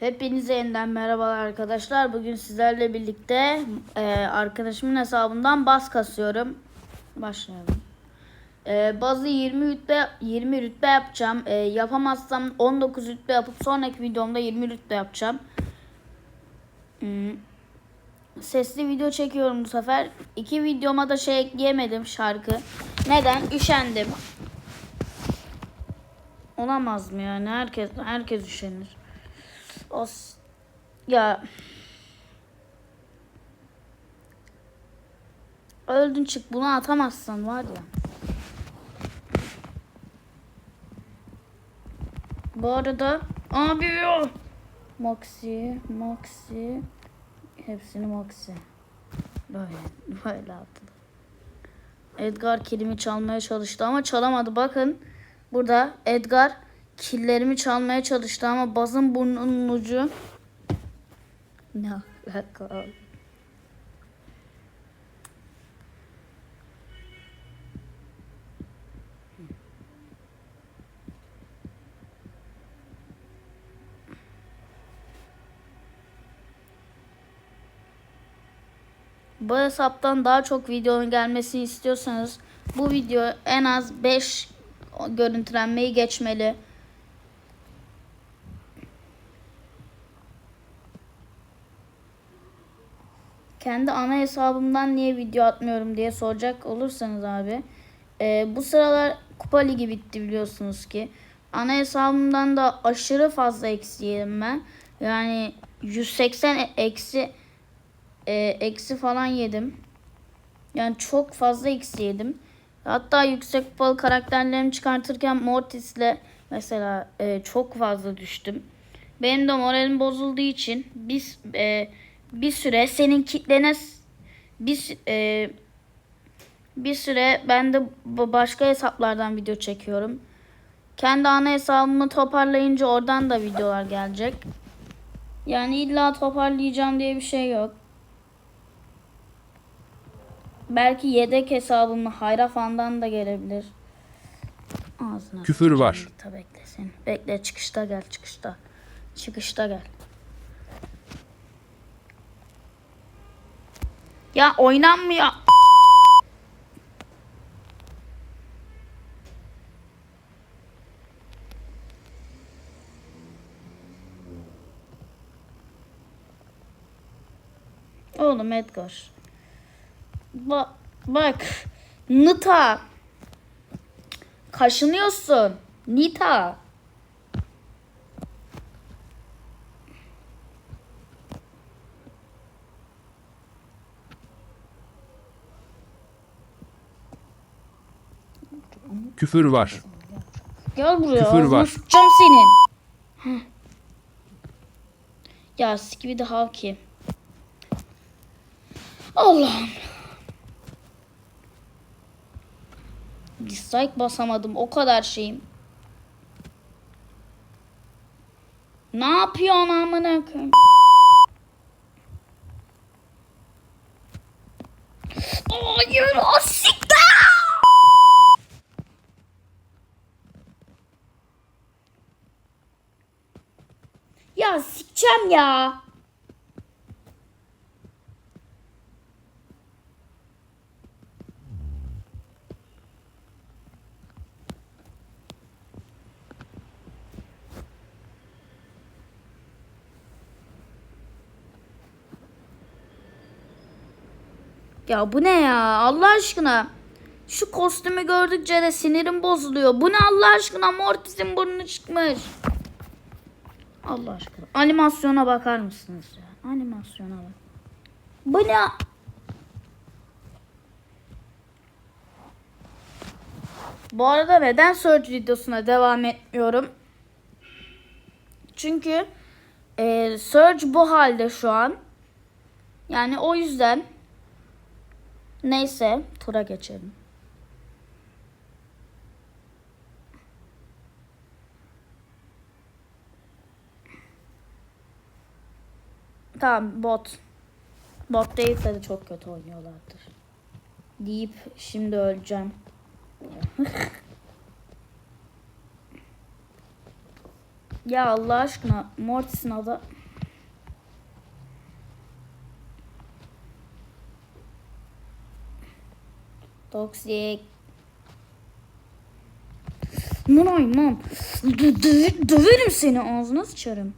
Hepinize yeniden merhabalar arkadaşlar. Bugün sizlerle birlikte e, arkadaşımın hesabından baz kasıyorum. Başlayalım. E, bazı 20 rütbe 20 rütbe yapacağım. E, yapamazsam 19 rütbe yapıp sonraki videomda 20 rütbe yapacağım. Hmm. Sesli video çekiyorum bu sefer. İki videoma da şey ekleyemedim şarkı. Neden? Üşendim. Olamaz mı yani? Herkes herkes üşenir. O s- ya öldün çık bunu atamazsan var ya. Bu arada abi ya. Moxie, Moxie hepsini Moxie. Böyle böyle attılar. Edgar kilimi çalmaya çalıştı ama çalamadı. Bakın burada Edgar killerimi çalmaya çalıştı ama bazın burnunun ucu ne alaka? Bu hesaptan daha çok videonun gelmesini istiyorsanız bu video en az 5 görüntülenmeyi geçmeli. Kendi ana hesabımdan niye video atmıyorum diye soracak olursanız abi. e, bu sıralar Kupa Ligi bitti biliyorsunuz ki. Ana hesabımdan da aşırı fazla eksi ben. Yani 180 eksi e, eksi falan yedim. Yani çok fazla eksi yedim. Hatta yüksek kupalı karakterlerimi çıkartırken Mortis'le mesela e, çok fazla düştüm. Benim de moralim bozulduğu için biz e, bir süre senin kitlene bir e, bir süre ben de başka hesaplardan video çekiyorum. Kendi ana hesabımı toparlayınca oradan da videolar gelecek. Yani illa toparlayacağım diye bir şey yok. Belki yedek hesabımı Hayrafan'dan da gelebilir. Ağzına Küfür var. Tabii beklesin. Bekle çıkışta gel çıkışta. Çıkışta gel. Ya oynanmıyor. Oğlum Edgar. Ba bak. Nita. Kaşınıyorsun. Nita. Küfür var. Gel buraya. Küfür var. sıçacağım senin. Heh. Ya sikimi de havki. Allah'ım. Dislike basamadım. O kadar şeyim. Ne yapıyorsun amına koyayım? Hayır, o siktir! Ya sikeceğim ya. Ya bu ne ya Allah aşkına. Şu kostümü gördükçe de sinirim bozuluyor. Bu ne Allah aşkına Mortis'in burnu çıkmış. Allah aşkına. Animasyona bakar mısınız ya? Animasyona bak. Bu ne? Bu arada neden Surge videosuna devam etmiyorum? Çünkü e, Surge bu halde şu an. Yani o yüzden neyse tura geçelim. Tamam bot. Bot değilse de çok kötü oynuyorlardır. Deyip şimdi öleceğim. Ya Allah aşkına Mortis'in adı. Toksik. Nuray dö- döverim seni ağzına sıçarım.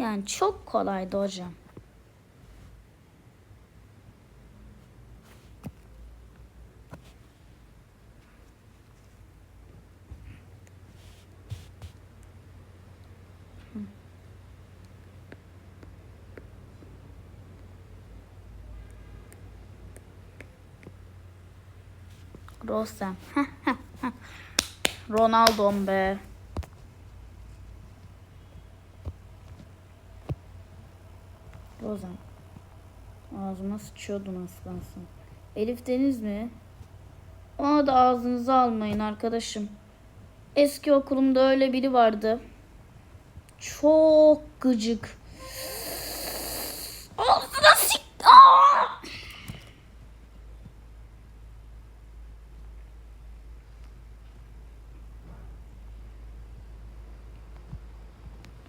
Yani çok kolaydı hocam. Rosem. Ronaldo'm be. Ağzıma sıçıyordun aslansın. Elif Deniz mi? Ona da ağzınıza almayın arkadaşım. Eski okulumda öyle biri vardı. Çok gıcık. Ağzına sik...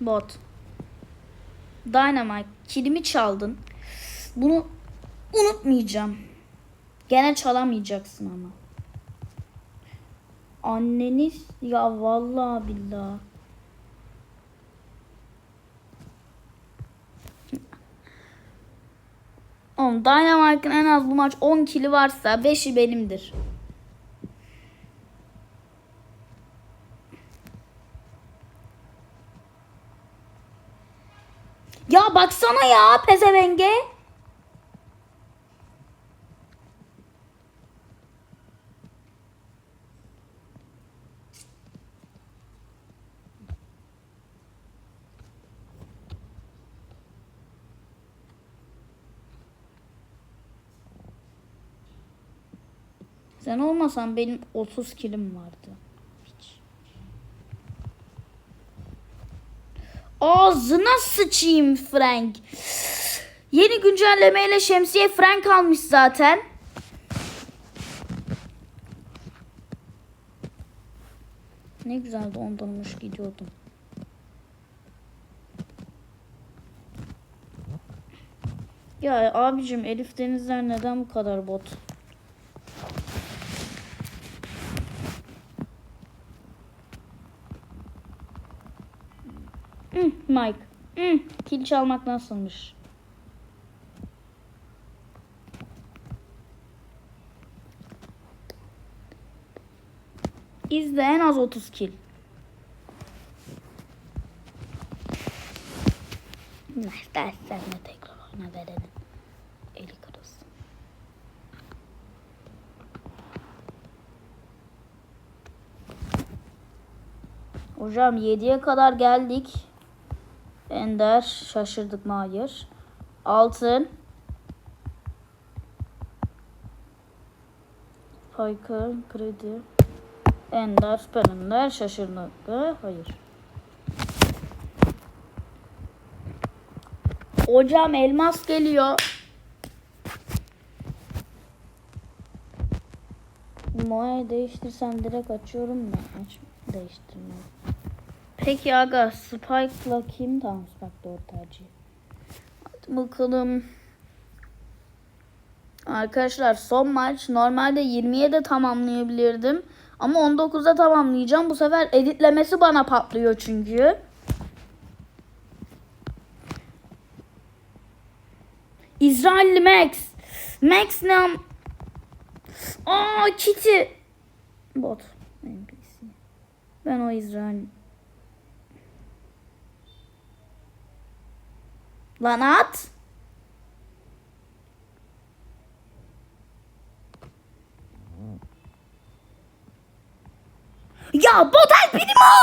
Bot. Dynamite kilimi çaldın. Bunu unutmayacağım. Gene çalamayacaksın ama. Anneniz ya vallahi billahi. Oğlum Dynamite'ın en az bu maç 10 kili varsa 5'i benimdir. Ya baksana ya pezevenge. Sen olmasan benim 30 kilim vardı. Hiç. Ağzına sıçayım Frank. Yeni güncellemeyle şemsiye Frank almış zaten. Ne güzel dondurmuş gidiyordum. Ya abicim Elif Denizler neden bu kadar bot? Hmm, Mike. Hmm, kil çalmak nasılmış? İzle en az 30 kil. Ne istersen ne tekrar oyna verelim. Eli kırılsın. Hocam 7'ye kadar geldik. Ender şaşırdık mı? Hayır. Altın. Piker, kredi. Ender, süper ender, şaşırdık mı? Hayır. Hocam elmas geliyor. Moe değiştirsem direkt açıyorum da aç değiştirme. Peki aga Spike'la kim tamam Spike doğru tercih. Hadi bakalım. Arkadaşlar son maç normalde 20'ye de tamamlayabilirdim. Ama 19'da tamamlayacağım. Bu sefer editlemesi bana patlıyor çünkü. İsrailli Max. Max ne? Aa Kitty. Bot. Ben o İsrail. Lan at. Ya bot el primo.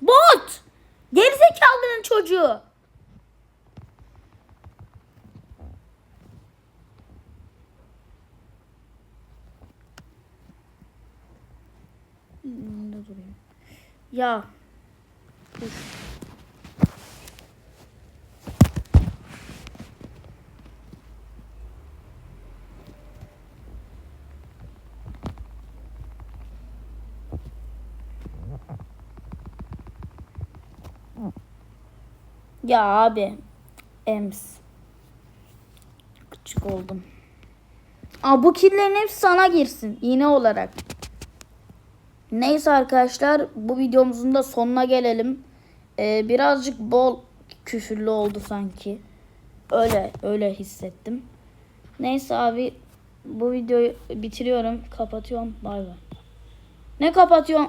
Bot. Gerizekalının çocuğu. Ya. Ya abi. Ems. Küçük oldum. Aa, bu killerin hepsi sana girsin. iğne olarak. Neyse arkadaşlar bu videomuzun da sonuna gelelim. Ee, birazcık bol küfürlü oldu sanki. Öyle öyle hissettim. Neyse abi bu videoyu bitiriyorum. Kapatıyorum. Bay bay. Ne kapatıyorum?